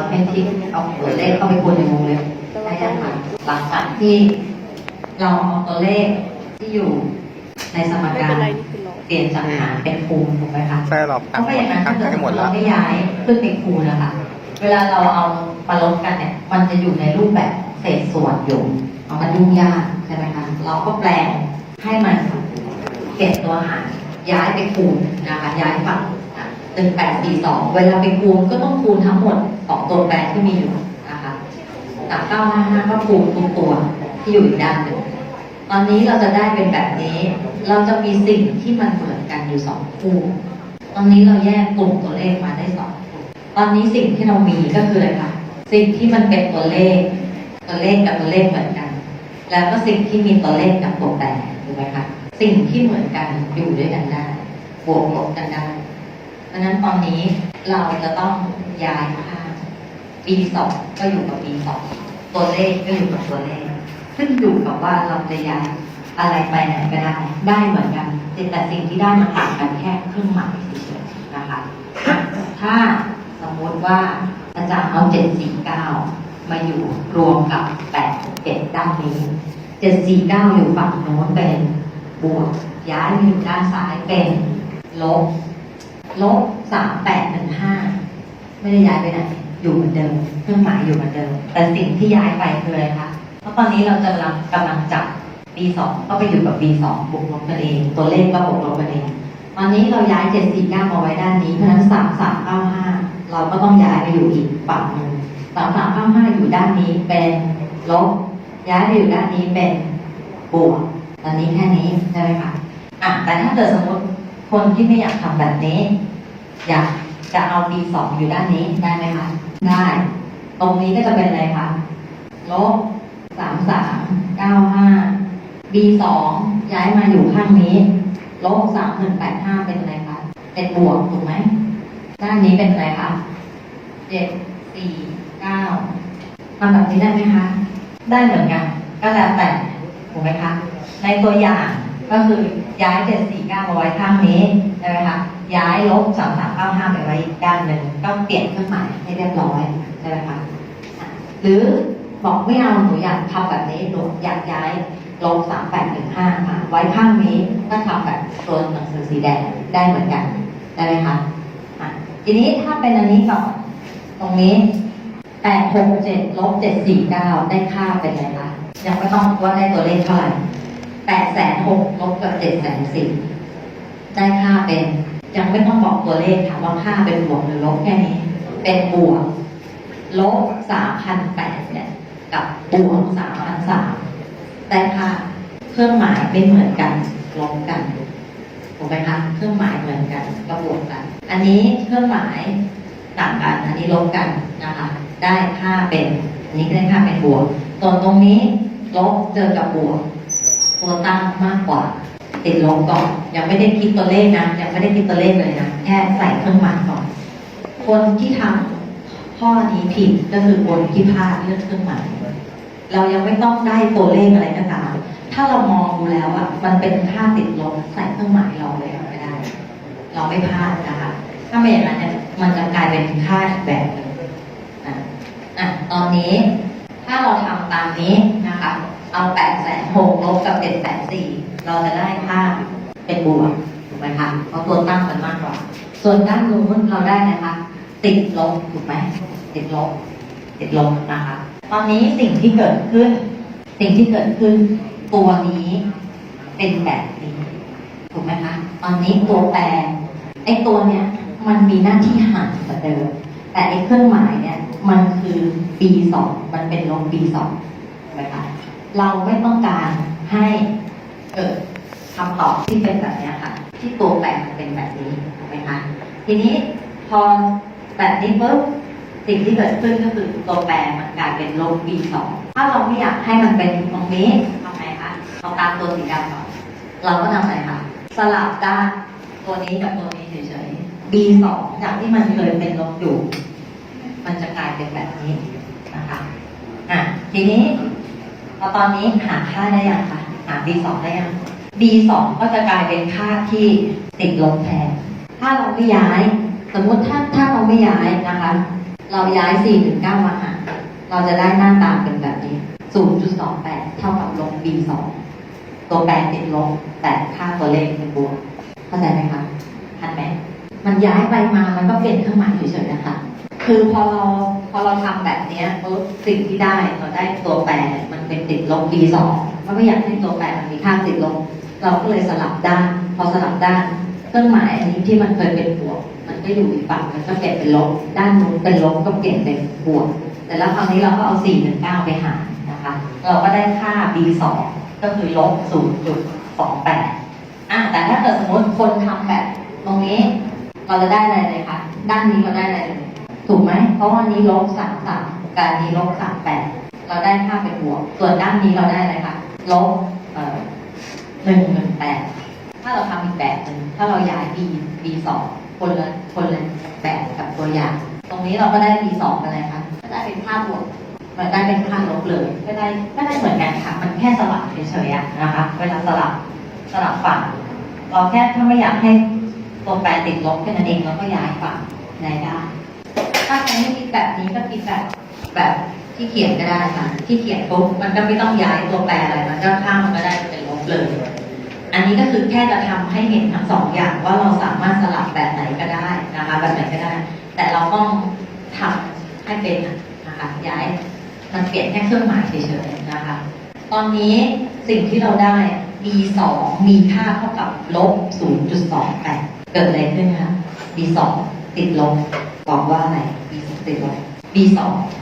เราให้ทิกเอาตัวเลขเข้าไปคูณในวงเล็บได้ยังคะหลังจากที่เราเอาตัวเลขที่อยู่ในสมไม่กาเป็นรไรนี่คือร้อยเปลี่ยนจากหารเป็นคูณถูกไหมคะใช่หรอกเพราะไม่อย่างนั้นตั้ถ้างเกิดให้หมดแล้วเราไม่ย้ายขึ้นเป็นคูณนะคะเวลาเราเอามาลบกันเนี่ย มันจะอยู่ในรูปแบบเศษส่วนอยู่เอามันยุ่งยากใช่ไหมคะเราก็แปลงให้มันเปลี่ยนตัวหารย้ายไปคูณนะคะย้ายฝั่ง หนึ่งแปดสี่สองเวลาไปคูณก็ต้องคูณทั้งหมดของตัวแปรที่มีอยู่นะคะจากเก้าห้าห้าก็คูณทุกตัวที่อยู่อีกด้านหนึ่งตอนนี้เราจะได้เป็นแบบนี้ เราจะมีสิ่งที่มันเหมือนกันอยู่สองคู่ ตอนนี้เราแยกกลุ่มตัวเลขมาได้สองกลุ่มตอนนี้สิ่งที่เรามีก็คืออะไรคะสิ่งที่มันเป็นตัวเลข ตัวเลขกับตัวเลขเหมือนกัน แล้วก็สิ่งที่มีตัวเลขกับตัวแปรถูกไหมคะ สิ่งที่เหมือนกันอยู่ด้วยกันได้ บวกลบกันได้ เพราะนั้นตอนนี้เราจะต้องย้ายค่า b สองก็อยู่กับ b สองตัวเลขก็อยู่กับตัวเลขขึ้นอยู่กับว่าเราจะย้ายอะไรไปไหนก็ได้ ได้เหมือนกันแต่สิ่งที่ได้มันต่างกันแค่เครื่องหมายเฉยๆนะคะอะถ้าสมมติว่าอาจารย์เอาเจ็ดสี่เก้ามาอยู่รวมกับแปดเจ็ดด้านนี้เจ็ดสี่เก้าอยู่ฝั่งโน้นเป็นบวกย้ายมาอยู่ด้านซ้ายเป็นลบ ลบสามแปดหนึ่งห้าไม่ได้ย้ายไปไหนอยู่เหมือนเดิมเครื่องหมายอยู่เหมือนเดิม แต่สิ่งที่ย้ายไปคืออะไรคะเพราะตอนนี้เราจะกำลังกำลังจับ B สองก็ไปอยู่กับ B สองบวกลบกันเอง ตัวเลขก็บวกลบกันเองตอนนี้เราย้ายเจ็ดสี่เก้ามาไว้ด้านนี้ เพราะฉะนั้นสามสามเก้าห้าเราก็ต้องย้ายไปอยู่อีกฝั่งหนึ่งสามสามเก้าห้าอยู่ด้านนี้เป็นลบ ย้ายไปอยู่ด้านนี้เป็นบวก ตอนนี้แค่นี้ใช่ไหมคะ อะ แต่ถ้าเกิดสมมติ คนที่ไม่อยากทำแบบนี้ อยากจะเอา B สองอยู่ด้านนี้ได้ไหมคะได้ ตรงนี้ก็จะเป็นอะไรคะลบสามสามเก้าห้า B สองย้ายมาอยู่ข้างนี้ลบสามหนึ่งแปดห้าเป็นอะไรคะเป็นบวกถูกไหมด้านนี้เป็นอะไรคะเจ็ดสี่เก้าทำแบบนี้ได้ไหมคะ ได้เหมือนกัน ก็แล้วแต่ถูกไหมคะ ในตัวอย่าง ก็คือย้าย749มาไว้ข้างนี้ใช่ไหมคะย้ายลบ3395ไปไว้อีกด้านหนึ่งก็เปลี่ยนเครื่องหมายให้เรียบร้อยใช่ไหมคะหรือบอกไม่เอาหนูอยากทำแบบนี้หนูอยากย้ายลบ3815มาค่ะไว้ข้างนี้ก็ทำแบบตัวหนังสือสีแดงได้เหมือนกันได้ไหมคะทีนี้ถ้าเป็นอันนี้ก่อนตรงนี้867ลบ749ได้ค่าเป็นไงคะยังไม่ต้องว่าได้ตัวเลขเท่าไหร่ แปดแสนหกลบกับเจ็ดแสนสี่ได้ค่าเป็นยังไม่ต้องบอกตัวเลขค่ะว่าค่าเป็นบวกหรือลบแค่นี้ เป็นบวก ลบสามพันแปดเนี่ยกับบวกสามพันสามได้ค่าเครื่องหมายไม่เหมือนกันลบกันถูกไหมคะเครื่องหมายเหมือนกันก็บวกกัน อันนี้เครื่องหมายต่างกัน อันนี้ลบกันนะคะ ได้ค่าเป็นอันนี้ได้ค่าเป็นบวกส่วนตรงนี้ลบเจอกับบวก ตัวตั้งมากกว่า ติดลบก่อน ยังไม่ได้คิดตัวเลขนะ ยังไม่ได้คิดตัวเลขเลยนะ แค่ใส่เครื่องหมายก่อน คนที่ทำข้อนี้ผิดก็คือคนที่พลาดเรื่องเครื่องหมาย เรายังไม่ต้องได้ตัวเลขอะไรก็ตามถ้าเรามองดูแล้วอะ มันเป็นค่าติดลบใส่เครื่องหมายเราเลยก็ได้ เราไม่พลาดนะคะ ถ้าไม่อย่างนั้นเนี่ยมันจะกลายเป็นค่าอีกแบบหนึ่งอะอะตอนนี้ถ้าเราทำตามนี้นะคะ เอาแปดแสนหกลบกับเจ็ดแสนสี่เราจะได้ค่าเป็นบวกถูกไหมคะเพราะตัวตั้งมันมากกว่า ส่วนด้านนู้นเราได้นะคะ ติดลบถูกไหมติดลบติดลบนะคะ ตอนนี้สิ่งที่เกิดขึ้น สิ่งที่เกิดขึ้น ตัวนี้เป็นแบบนี้ถูกไหมคะตอนนี้ตัวแปรไอ้ตัวเนี้ยมันมีหน้าที่ห่างกว่าเดิมแต่ไอ้เครื่องหมายเนี่ยมันคือ B สองมันเป็นลง B สองถูกไหมคะ เราไม่ต้องการให้เกิดคำตอบที่เป็นแบบนี้ค่ะ ที่ตัวแปรมันเป็นแบบนี้ถูกไหมคะทีนี้พอแบบนี้ปุ๊บสิ่งที่เกิดขึ้นก็คือตัวแปรมันกลายเป็นลบ B สองถ้าเราไม่อยากให้มันเป็นตรงนี้ทำไงคะเอาตามตัวสีดำก่อนเราก็ทำอะไรคะสลับด้านตัวนี้กับตัวนี้เฉยๆ B สองจากที่มันเคยเป็นลบอยู่ มันจะกลายเป็นแบบนี้นะคะอะทีนี้ พอตอนนี้หาค่าได้ยังคะหา B สองได้ยัง B สองก็จะกลายเป็นค่าที่ติดลบแทน ถ้าเราไม่ย้าย สมมติถ้าถ้าเราไม่ย้ายนะคะ เราย้าย4ถึง9มาหารเราจะได้หน้าตาเป็นแบบนี้ 0.28 เท่ากับลบ b 2 ตัวแปรติดลบแต่ค่าตัวเลขเป็นบวก เข้าใจไหมคะทันไหมมันย้ายไปมามันก็เปลี่ยนเครื่องหมายเฉยๆนะคะ คือพอเราพอเราทำแบบเนี้ยปุ๊บสิ่งที่ได้เราได้ตัวแปร ลบ b สองเราไม่อยากให้ตัวแปรมันมีค่าติดลบ เราก็เลยสลับด้าน พอสลับด้านเครื่องหมายอันนี้ที่มันเคยเป็นบวก มันก็อยู่อีกฝั่งมันก็เปลี่ยนเป็นลบ ด้านนู้นเป็นลบก็เปลี่ยนเป็นบวก แต่แล้วคราวนี้เราก็เอา4ถึง9ไปหารนะคะ เราก็ได้ค่า b สองก็คือลบ 0.28อะแต่ถ้าเกิดสมมติคนทำแบบตรงนี้ เราจะได้อะไรเลยคะ ด้านนี้เราได้อะไรเลยถูกไหม เพราะว่านี้ลบสามสามการนี้ลบสามแปด เราได้ค่าเป็นบวก ส่วนด้านนี้เราได้อะไรคะลบเอ่อหนึ่งหนึ่งแปดถ้าเราทำอีกแบบหนึ่งถ้าเราย้าย b b สองคนละคนละแบบกับตัวอย่าง ตรงนี้เราก็ได้ b สองเป็นอะไรคะก็ได้เป็นค่าบวกมันได้เป็นค่าลบเลยก็ได้ก็ได้เหมือนกันค่ะ มันแค่สลับเฉยๆนะคะ เวลาสลับสลับฝั่งเราแค่ถ้าไม่อยากให้ตัวแปรติดลบแค่นั้นเองเราก็ย้ายฝั่งย้ได้ ถ้าใครไม่คิดแบบนี้ก็คิดแบบแบบ ที่เขียนก็ได้ค่ะ ที่เขียนปุ๊บมันก็ไม่ต้องย้ายตัวแปรอะไรมันก็ข้ามมันก็ได้เป็นลบเลย อันนี้ก็คือแค่จะทำให้เห็นทั้งสองอย่างว่าเราสามารถสลับแบบไหนก็ได้นะคะแบบไหนก็ได้ แต่เราต้องทำให้เป็นนะคะย้ายมันเปลี่ยนแค่เครื่องหมายเฉยๆนะคะ ตอนนี้สิ่งที่เราได้ b 2มีค่าเท่ากับลบ 0.28 เกิดอะไรขึ้นคะ b 2ติดลบบอกว่าอะไร b 2ติดลบ b 2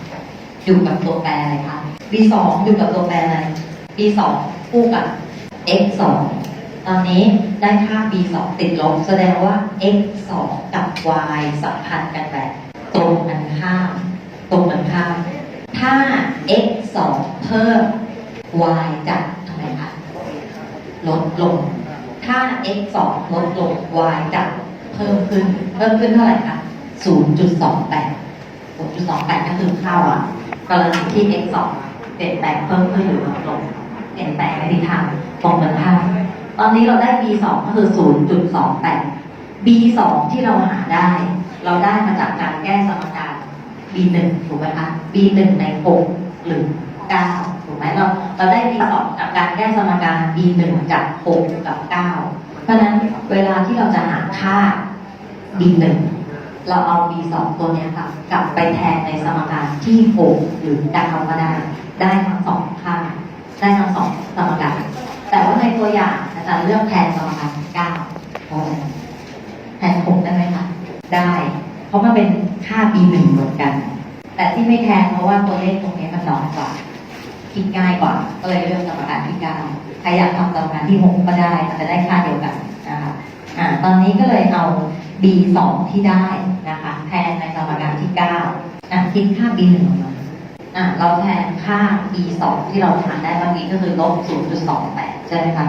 อยู่กับตัวแปรอะไรคะ b 2องอยู่กับตัวแปรอะไร b 2คู่กับ x 2ตอนนี้ได้ค่า b 2ติดลบแสดงว่า x 2กับ y สัมพันธ์กันแบบตรงกันข้าม ตรงกันข้าม ถ้า x 2เพิ่ม y จะทำไมคะลดลง ถ้า x 2ลดลง y จะเพิ่มขึ้น เพิ่มขึ้นเท่าไหร่คะ0.28 0.28ก็คือค่า y กรณีที่ x 2เปลี่ยนแปลงเพิ่มขึ้นหรือลดลงเปลี่ยนแปลงในทิศทางตรงกันข้ามตอนนี้เราได้ b 2ก็คือ 0.28 b 2ที่เราหาได้ เราได้มาจากการแก้สมการ b 1ถูกไหมคะ b 1ใน 6 หรือ 9 ถูกไหมเราเราได้ b 2จากการแก้สมการ b 1จาก6กับ 9 เพราะฉะนั้นเวลาที่เราจะหาค่า b 1 เราเอา b 2 ตัวเนี้ยค่ะ กลับไปแทนในสมการที่ 6 หรือ9ก็ได้ ได้ทั้งสองค่างได้ทั้งสองสมการ แต่ว่าในตัวอย่างอาจารย์เลือกแทนสมการ9เพราะอะไรแทน 6 ได้ไหมคะ ได้ เพราะมันเป็นค่า b 1 เหมือนกัน แต่ที่ไม่แทนเพราะว่าตัวเลขตรงนี้มันน้อยกว่าคิดง่ายกว่า ก็เลยเลือกสมการที่เก้าใครอยากทำสมการที่หกก็ได้มันจะได้ค่าเดียวกันนะคะอ่าตอนนี้ก็เลยเอา b สองที่ได้นะคะ แทนในสมการที่เก้าอะ คิดค่า b หนึ่งออกมาอะเราแทนค่า b สองที่เราหาได้เมื่อกี้ก็คือลบศูนย์จุดสองแปดใช่ไหมคะ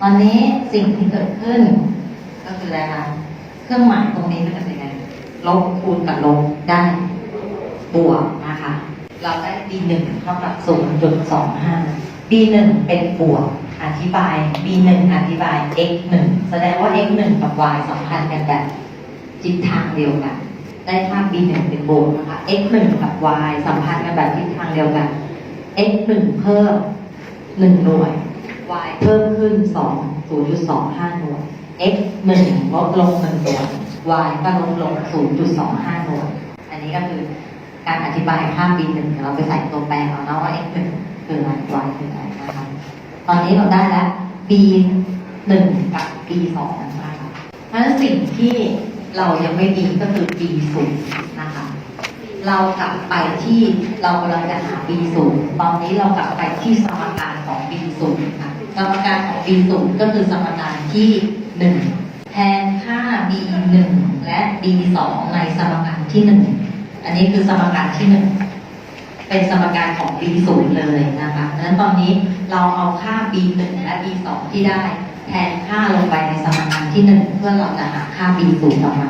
ตอนนี้สิ่งที่เกิดขึ้น ก็คืออะไรคะเครื่องหมายตรงนี้มันจะเป็นยังไงลบคูณกับลบได้บวกนะคะ เราได้ b 1เท่ากับ0.25 b 1เป็นบวกอธิบาย b 1อธิบาย x 1แสดงว่า x 1กับ y สัมพันธ์กันแบบทิศทางเดียวกัน ได้ค่า b 1เป็นบวกนะคะ x 1กับ y สัมพันธ์กันแบบทิศทางเดียวกัน x 1เพิ่ม1หน่วย y เพิ่มขึ้น2 0.25หน่วย x 1ลดลง1หน่วย y ก็ลดลง0.25หน่วย อันนี้ก็คือการอธิบายค่า b หนึ่งเราไปใส่ตัวแปรเอานะว่า x หนึ่งคืออะไร y คืออะไรนะคะตอนนี้เราได้แล้ว b หนึ่งกับ b สองนะคะเพราะฉะนั้นสิ่งที่ เรายังไม่มีก็คือ b ศูนย์นะคะ เรากลับไปที่เรากำลังจะหา b ศูนย์ตอนนี้เรากลับไปที่สมการของ b ศูนย์ค่ะสมการของ b ศูนย์ก็คือสมการที่หนึ่งแทนค่า b หนึ่งและ b สองในสมการที่หนึ่งอันนี้คือสมการที่หนึ่งเป็นสมการของ b ศูนย์เลยนะคะดังนั้นตอนนี้เราเอาค่า b หนึ่งและ b สองที่ได้ แทนค่าลงไปในสมการที่หนึ่งเพื่อเราจะหาค่า b ศูนย์ออกมา